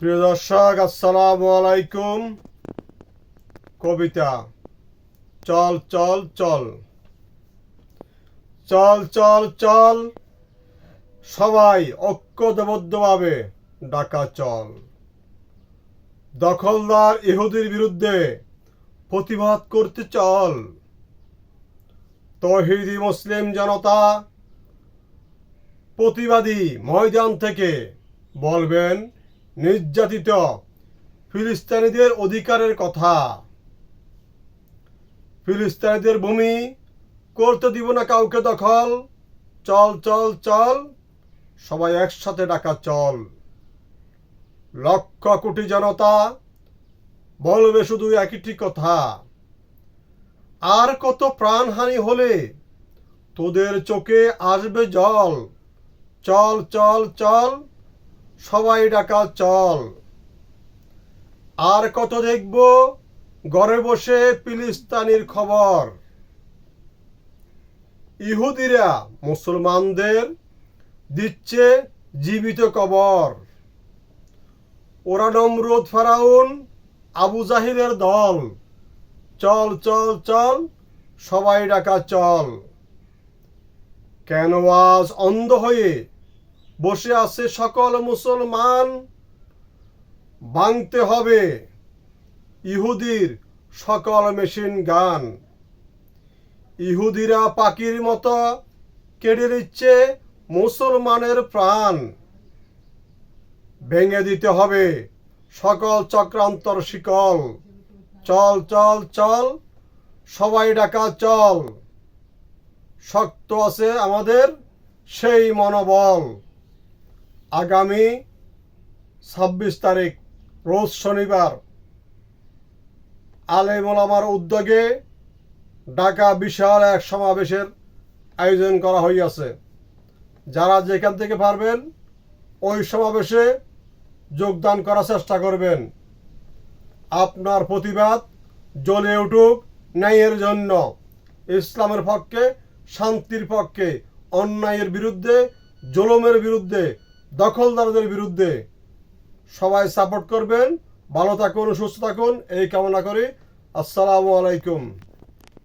প্রিয় দর্শক, আসসালামু আলাইকুম। কবিতা। চল চল চল। চল চল চল। সবাই ঐক্যবদ্ধভাবে ডাকা চল। দখলদার ইহুদির বিরুদ্ধে প্রতিবাদ করতে চল। তহিদি মুসলিম জনতা প্রতিবাদী ময়দান থেকে বলবেন নির্যাতিত ফিলিস্তানিদের অধিকারের কথা। ফিলিস্তানিদের ভূমি করতে দিব না কাউকে দখল। চল চল চল। সবাই একসাথে ডাকা চল। লক্ষ কোটি জনতা বলবে শুধু একটি কথা। আর কত প্রাণহানি হলে তোদের চোখে আসবে জল। চল চল চল। সবাই ডাকা, চল। আর কত দেখব? ঘরে বসে ফিলিস্তানির খবর। ইহুদিরা মুসলমানদের দিচ্ছে জীবিত কবর। ওরা নমরুদ ফারাউন, আবু জাহিরের দল। চল চল চল, সবাই ডাকা, চল। কেন আজ অন্ধ হয়ে বসে আছে সকল মুসলমান। ভাঙতে হবে ইহুদির সকল মেশিন গান। ইহুদিরা পাখির মতো কেড়ে নিচ্ছে মুসলমানের প্রাণ। ভেঙে দিতে হবে সকল চক্রান্তর শিকল। চল চল চল, সবাই ডাকা চল। শক্ত আছে আমাদের সেই মনোবল। আগামী ছাব্বিশ তারিখ, রোজ শনিবার আলেম ওলামার উদ্যোগে ঢাকা বিশাল এক সমাবেশের আয়োজন করা হইয়াছে। যারা যেখান থেকে পারবেন, ওই সমাবেশে যোগদান করার চেষ্টা করবেন। আপনার প্রতিবাদ জ্বলে উঠুক ন্যায়ের জন্য। ইসলামের পক্ষে, শান্তির পক্ষে, অন্যায়ের বিরুদ্ধে, জুলুমের বিরুদ্ধে দখলদারদের বিরুদ্ধে সবাই সাপোর্ট করবেন ভালো থাকুন সুস্থ থাকুন এই কামনা করি। আসসালামু আলাইকুম।